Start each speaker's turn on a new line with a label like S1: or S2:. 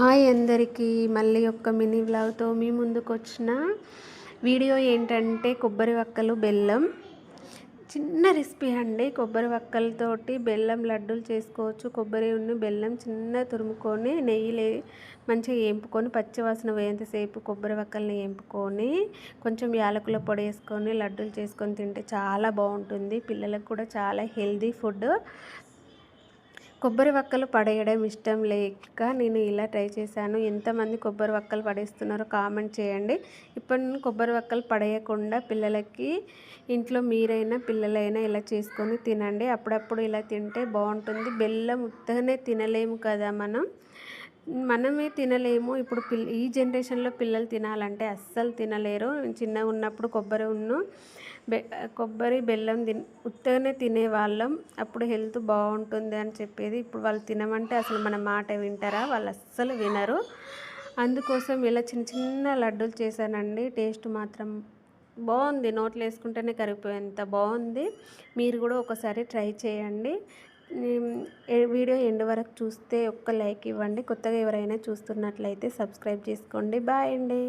S1: Hi అందరికీ మళ్ళీ ఒక్క మినీ బ్లాగ్తో మీ ముందుకు వచ్చిన వీడియో ఏంటంటే కొబ్బరి వక్కలు బెల్లం. చిన్న రెసిపీ అండి. కొబ్బరి వక్కలతోటి బెల్లం లడ్డూలు చేసుకోవచ్చు. కొబ్బరి ఉన్న బెల్లం చిన్న తురుముకొని నెయ్యి మంచిగా వేంపుకొని పచ్చివాసన పోయేంతసేపు కొబ్బరి వక్కల్ని వేంపుకొని కొంచెం యాలకుల పొడి వేసుకొని లడ్డూలు చేసుకొని తింటే చాలా బాగుంటుంది. పిల్లలకు కూడా చాలా హెల్దీ ఫుడ్. కొబ్బరి వక్కలు పడేయడం ఇష్టం లేక నేను ఇలా ట్రై చేశాను. ఎంతమంది కొబ్బరి వక్కలు పడేస్తున్నారో కామెంట్ చేయండి. ఇప్పుడు నేను కొబ్బరి వక్కలు పడేయకుండా పిల్లలకి ఇంట్లో మీరైనా పిల్లలైనా ఇలా చేసుకొని తినండి. అప్పుడప్పుడు ఇలా తింటే బాగుంటుంది. బెల్లం ఉత్తగానే తినలేము కదా మనం. మనమే తినలేము. ఇప్పుడు పిల్ ఈ జనరేషన్లో పిల్లలు తినాలంటే అస్సలు తినలేరు. చిన్నగా ఉన్నప్పుడు కొబ్బరి ఉన్ను బె కొబ్బరి బెల్లం తిన్ ఉత్తగానే తినేవాళ్ళం. అప్పుడు హెల్త్ బాగుంటుంది అని చెప్పేది. ఇప్పుడు వాళ్ళు తినమంటే అసలు మన మాట వింటారా? వాళ్ళు అస్సలు వినరు. అందుకోసం ఇలా చిన్న చిన్న లడ్డూలు చేశానండి. టేస్ట్ మాత్రం బాగుంది. నోట్లో వేసుకుంటేనే కరిగిపోయేంత బాగుంది. మీరు కూడా ఒకసారి ట్రై చేయండి. వీడియో ఎండ్ వరకు చూస్తే ఒక్క లైక్ ఇవ్వండి. కొత్తగా ఎవరైనా చూస్తున్నట్లయితే సబ్స్క్రైబ్ చేసుకోండి. బాయ్ అండి.